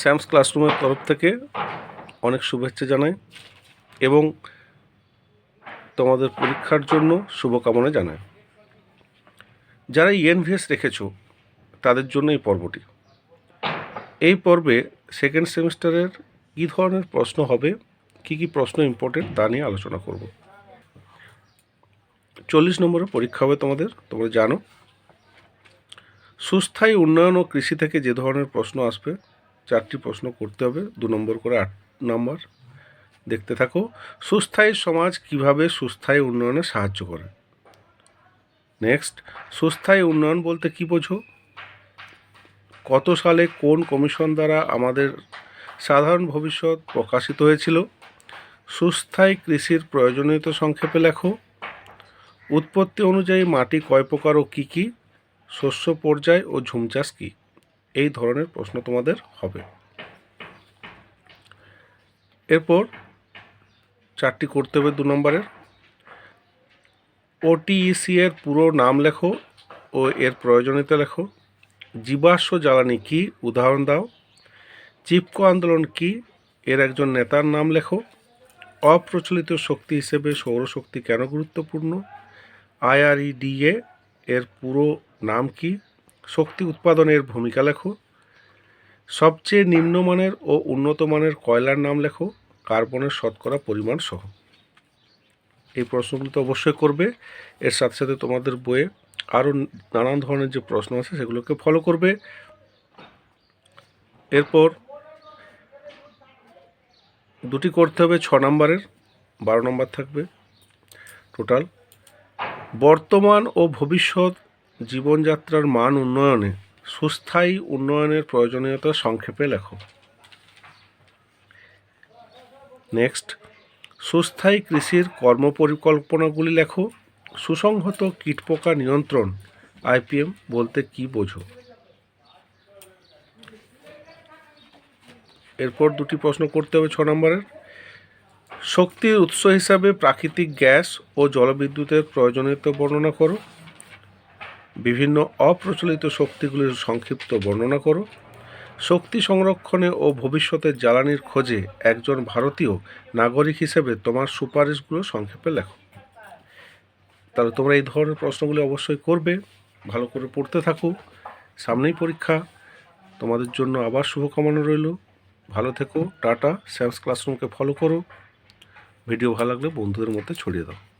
Sam's ক্লাসরুমের তরফ থেকে অনেক শুভেচ্ছা জানাই এবং তোমাদের পরীক্ষার জন্য শুভকামনা জানাই। যারা ইএনভিএস রেখেছ, তাদের জন্য এই পর্বটি। এই পর্বে সেকেন্ড সেমিস্টারের কী ধরনের প্রশ্ন হবে, কী কী প্রশ্ন ইম্পর্টেন্ট তা নিয়ে আলোচনা করব। চল্লিশ নম্বরের পরীক্ষা হবে তোমাদের, তোমরা জানো। সুস্থায়ী উন্নয়ন ও কৃষি থেকে যে ধরনের প্রশ্ন আসবে চারটি প্রশ্ন করতে হবে, দু নম্বর করে আট নম্বর। দেখতে থাকো, সুস্থায়ী সমাজ কীভাবে সুস্থায়ী উন্নয়নে সাহায্য করে? নেক্সট সুস্থায়ী উন্নয়ন বলতে কী বোঝো? কত সালে কোন কমিশন দ্বারা আমাদের সাধারণ ভবিষ্যৎ প্রকাশিত হয়েছিল? সুস্থায়ী কৃষির প্রয়োজনীয়তা সংক্ষেপে লেখো। উৎপত্তি অনুযায়ী মাটি কয় প্রকার ও কী কী? শস্য পর্যায় ও ঝুম চাষ কী? এই ধরনের প্রশ্ন তোমাদের হবে। এরপর চারটি করতে হবে দু নম্বরের। ওটিইসি এর পুরো নাম লেখো ও এর প্রয়োজনীয়তা লেখো। জীবাশ্ম জ্বালানি কি? উদাহরণ দাও। চিপকো আন্দোলন কি? এর একজন নেতার নাম লেখো। অপ্রচলিত শক্তি হিসেবে সৌরশক্তি কেন গুরুত্বপূর্ণ? আইআরইডিএ এর পুরো নাম কি? শক্তি উৎপাদনের ভূমিকা লেখো। সবচেয়ে নিম্নমানের ও উন্নত মানের কয়লার নাম লেখো, কার্বনের শতকরা পরিমাণ সহ। এই প্রশ্নগুলো তো অবশ্যই করবে। এর সাথে সাথে তোমাদের বইয়ে আরও নানান ধরনের যে প্রশ্ন আছে সেগুলোকে ফলো করবে। এরপর দুটি করতে হবে, ছ নম্বরের, বারো নম্বর থাকবে। টোটাল বর্তমান ও ভবিষ্যৎ জীবনযাত্রার মান উন্নয়নে সুস্থায়ী উন্নয়নের প্রয়োজনীয়তা সংক্ষেপে লেখো। নেক্সট, সুস্থায়ী কৃষির কর্মপরিকল্পনাগুলি লেখো। সুসংহত কীটপোকা নিয়ন্ত্রণ আইপিএম বলতে কি বোঝো? এরপর দুটি প্রশ্ন করতে হবে ছ নম্বরের। শক্তির উৎস হিসাবে প্রাকৃতিক গ্যাস ও জলবিদ্যুতের প্রয়োজনীয়তা বর্ণনা করো। বিভিন্ন অপ্রচলিত শক্তিগুলির সংক্ষিপ্ত বর্ণনা করো। শক্তি সংরক্ষণে ও ভবিষ্যতের জ্বালানির খোঁজে একজন ভারতীয় নাগরিক হিসেবে তোমার সুপারিশগুলো সংক্ষেপে লেখো। তাহলে তোমরা এই ধরনের প্রশ্নগুলি অবশ্যই করবে, ভালো করে পড়তে থাকো। সামনেই পরীক্ষা। তোমাদের জন্য আবার শুভকামনা রইল। ভালো থেকো, টাটা, স্যামস ক্লাসরুমকে ফলো করো। ভিডিও ভালো লাগলে বন্ধুদের মধ্যে ছড়িয়ে দাও।